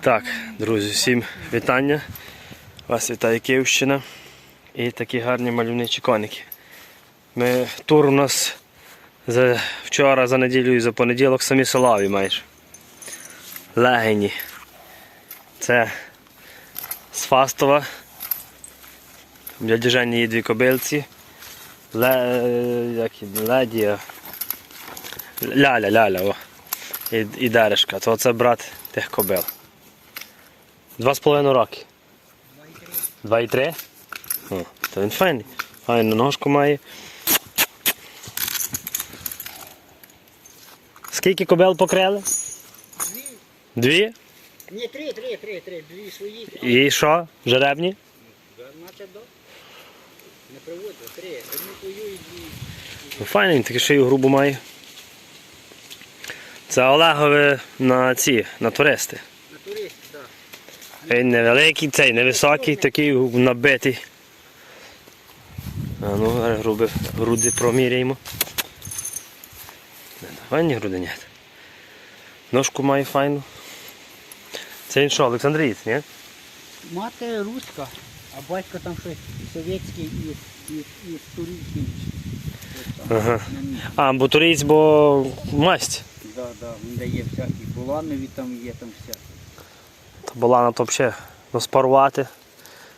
Так, друзі, всім вітання. Вас вітає Київщина і такі гарні мальовничі коники. Ми, тур у нас за вчора, за неділю і за понеділок самі солові майже. Легені. Це з Фастова. В дяді Жені є дві кобилці. Ле... Як... Ледія. Ляля, ляля, о. І, і Дерешка. То це брат тих кобил. Два з половиною роки. Два і три? О, то він файний. Файну ножку має. Скільки кобил покрили? Дві? Ні, три, три, три, три, дві свої. І що? Жеребні? Наче до. Не приводили, три. Одну твою і дві. Ну, Файний, таке шию грубу має. Це Олегове на ці, на туристи. Так. Він невеликий, цей невисокий, такий набитий. А ну, груби, груди проміряємо. Файні груди ні. Ножку має файну. Це він що, Олександрієць, ні? Мати руська, а батько там щось совєтський і, і, і турецький. Ага. А, бо турієць, бо масть. Да, да, він дає всякі буланові там є, там все. То була на то взагалі спарувати.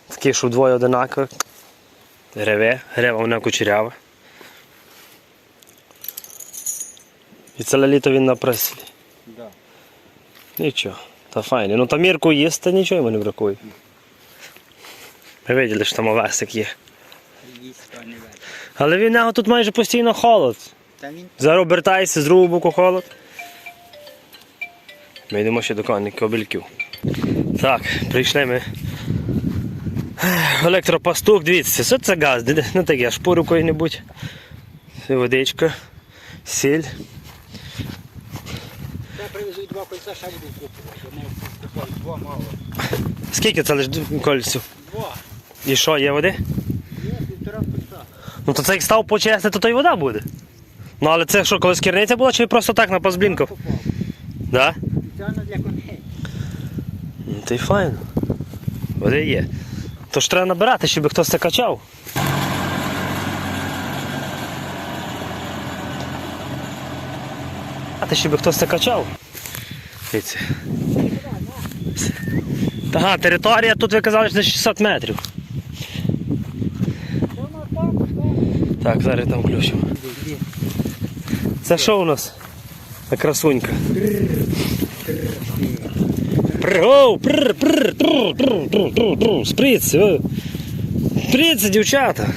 Такі, що вдвоє одинакові. Греве, грева вона кучерява. І ціле літо він на преслі. Да. Нічого, та файне. Ну та мірку їсти, нічого йому не бракує. Ми виділи, що там овесик є. Але він нього тут майже постійно холод. Зараз обертається з другого боку холод. Ми йдемо ще до коней кобильків. Так, прийшли ми. Електропастух, дивіться, що це газ? Не таке, аж по якої-небудь. Водичка, сіль. Це привезуть два кольця, ще буду купувати. Два мало. Скільки це лише кольців? Два. І що, є води? Є півтора кольця. Ну то це як став почести, то то й вода буде. Ну але це що, колись керниця була чи просто так на? Попав. Да? То й файно. Води є. То ж треба набирати, щоб хтось це качав. Щоб хтось це качав. Дивіться. Ага, територія тут ви казали, що це 600 метрів. Так, зараз там включимо. Це що у нас? Та красунька. Прр, оу, прр, прр, тру, Сприц. Сприц, дівчата.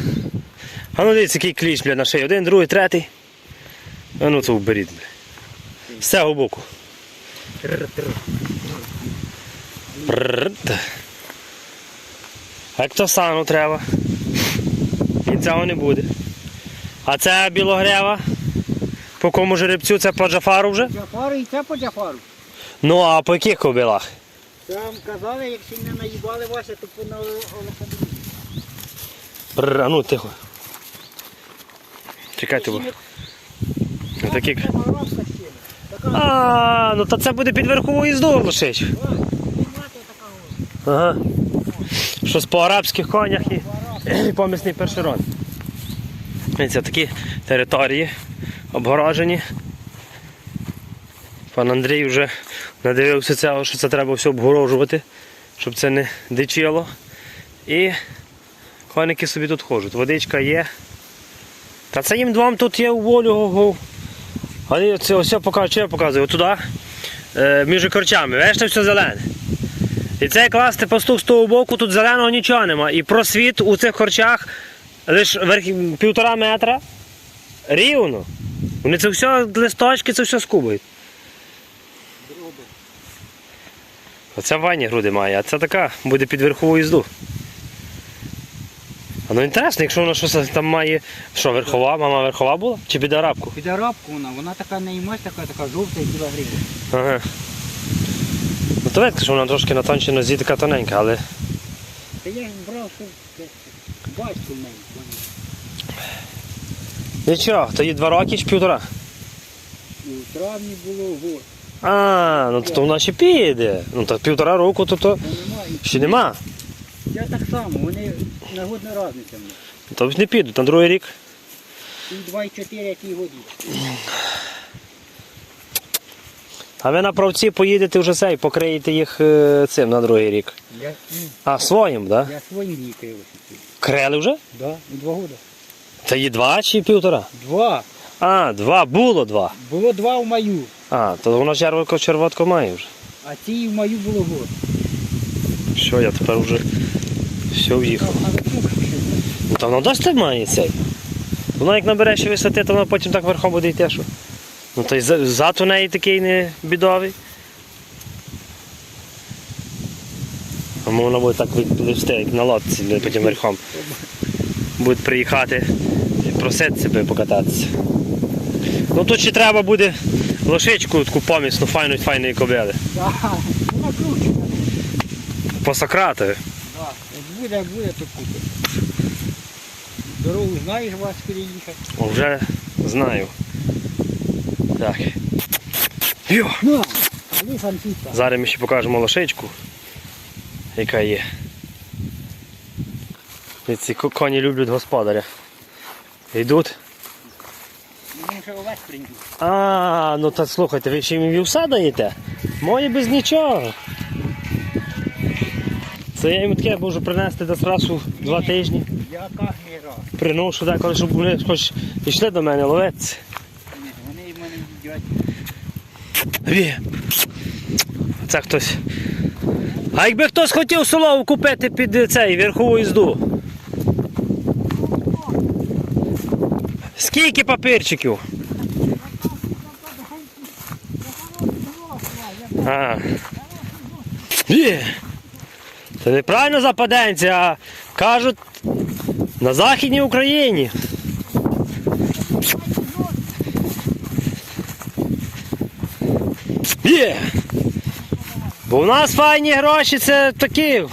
А ну дивіться, який кліч, бля, на шиї. Один, другий, третій. А ну це вберіть, бля. З цього боку. А як то сану треба? І цього не буде. А це білогрева? По кому жеребцю це по Джафару вже? Джафару і це по Джафару. Ну а по яких кобилах? Там казали, якщо не наїбали Вася, то по на Олександрі. А ну тихо. Чекайте, бо. Такі... Це арабська А, ну то це буде під верхову їзду лишить. Ага. Щось по арабських конях і, і помісний першерон. Це такі території обгорожені. Пан Андрій вже надивився цього, що це треба все обгорожувати, щоб це не дичило. І коники собі тут ходять. Водичка є. Та це їм двом тут є у волю. го-го. Це ось покажу, що я показую. Туди, е, між корчами. Веште все зелене. І це класти пастух з того боку, тут зеленого нічого нема. І просвіт у цих корчах лише півтора метра. Рівно. Вони це все листочки, це все скубають. Оце вані груди має, а це така буде під верхову їзду. А ну інтересно, якщо вона щось там має. Що, верхова, мама верхова була? Чи під арабку? Під арабку вона, вона така не їмась, така, така жовта і біла гриба. Ага. Ну то видно, що вона трошки на тоншій нозі така тоненька, але. Та я ж брав, що батько в неї. Нічого, то їй два роки чи півтора. І у травні було год. А, ну то, вона ще піде. Ну то півтора року, то, то ще нема. Я так само, вони нагодна різниця в них. То ж не підуть на другий рік. І 2,4 якій воді. А ви на правці поїдете вже цей, покриєте їх е, цим на другий рік. Я, ну, А своїм, так? Да? я своїм вікаю. Крели вже? Да, і два года. Це є два чи півтора? Два. А, два, було два. Було два в маю, А, то воно червотко червотко має вже. а ці в маю було год. Що, я тепер вже все в'їхав. Ну. То воно досить має цей. Воно як набере ще висоти, то воно потім так верхом буде йти, що. Ну то й за- зад у неї такий не бідовий. А воно буде так вивсти, як на лодці, потім верхом. Буде приїхати і просити себе покататися. Ну тут ще треба буде лошичку таку помісну, файну файної кобили. Да, вона кручена. По Сократові. Да. От буде, буде, то купить. Дорогу знаєш вас переїхати. О, Вже знаю. Так. Йо! Ну, але. Зараз ми ще покажемо лошичку, яка є. І ці коні люблять господаря. Йдуть. Мені вже овець прийдуть. А, ну та слухайте, ви ще їм вівса даєте? Мої без нічого. Це я їм таке можу принести десь раз у два тижні. Я кожний раз. Приношу деколи, щоб вони хоч йшли до мене ловець. Ні, Вони в мене їдять. Ві. Це хтось. А якби хтось хотів солову купити під цей верхову їзду. Скільки папірчиків? А. Ві. Це неправильно западенці, а кажуть на Західній Україні. Є! Бо у нас файні гроші це такі.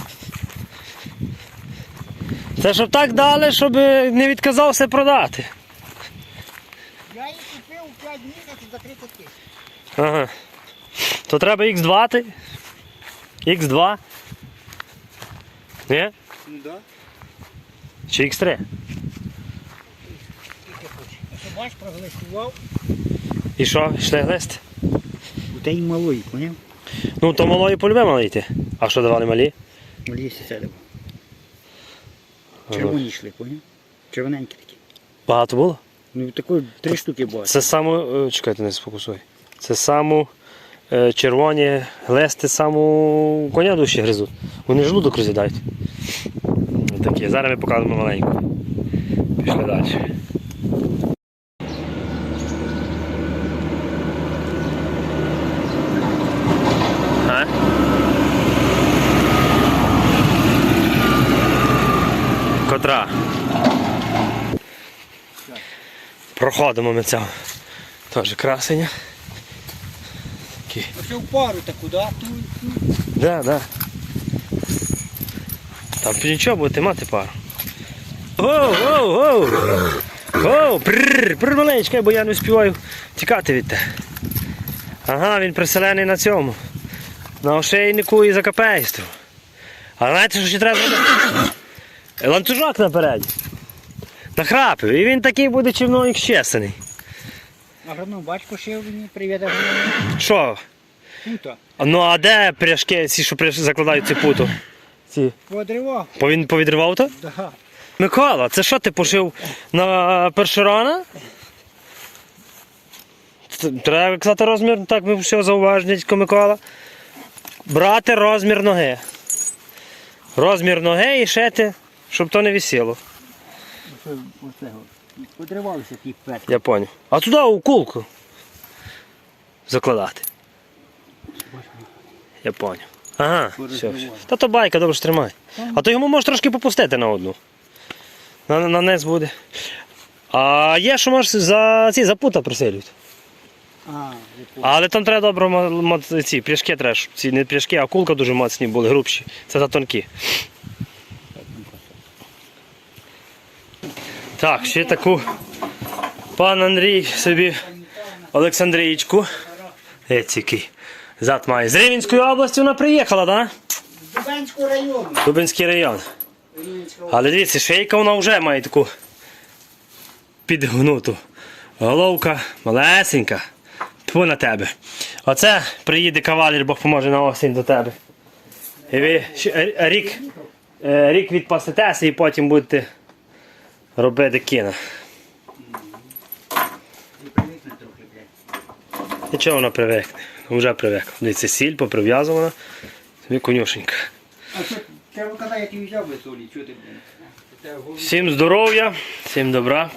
Це щоб так дали, щоб не відказався продати. Я їх купив 5 місяців за 30 тисяч. Ага. То треба Х2. ти? Х2. Ні? Ну да. Чи Х3? Скільки хочеш. І що, йшли глисти? У те й малої, поняв? Ну, то малої полюбе мали йти. А що давали малі? Малії сіседимо. Червоні йшли, поняв? Червоненькі такі. Багато було? Ну такої три штуки було. Це саме. Чекайте, не сфокусуй. Це саму е, червоні глисти саму коня дужче гризуть. Вони жлудок роз'їдають. Такі. Зараз ми покажемо маленьку. Пішли далі. Котра? Проходимо ми цього. Теж красення. Такі. Оце в пару таку, да? Да, да. Там нічого будете мати пару. Оу, оу, оу. Оу, прррр, прррр, маленька, бо я не співаю тікати від те. Ага, він приселений на цьому. На ошейнику і за капейству. А знаєте, що ще треба зробити? Ланцюжок напереді. Нахрапив. І він такий буде човновник щесаний. Агроном батько шив мені, привіт агроном. Що? Тута. Ну а де пряжки, ці, що пряж- закладають цю путу? Ці. Подривав. Бо він повідривав то? Да. Микола, це що ти пошив на першерона? Т- Треба казати розмір, так ми все зауваження, дядько Микола. Брати розмір ноги. Розмір ноги і шити, щоб то не висіло. Подривалися ті петли. Я поняв. А туди кулку закладати. Я поняв. Ага, все. Порозривав. Та то байка добре ж тримай. А то йому можеш трошки попустити на одну. На, на низ буде. А є, що можеш за ці запута присилюють. А. Але там треба добре ці пляшки треба, ці не пляшки, а кулка дуже моцні були, грубші. Це за тонкі. Так, ще таку пан Андрій собі Олександрійчку. Ець який. Зад має. З Рівненської області вона приїхала, так? З Дубенського району. Да? Дубинський район. Але дивіться, шейка вона вже має таку підгнуту. Головка малесенька. Тьфу на тебе. Оце приїде кавалер, Бог поможе на осінь до тебе. І ви е, рік, е, рік відпасетеся і потім будете робити кіно. І привикне трохи, блядь. Нічого вона привикне. Вже привикла. Дивіться, сіль поприв'язувана. Тобі конюшенька. Чого. Всім здоров'я, всім добра.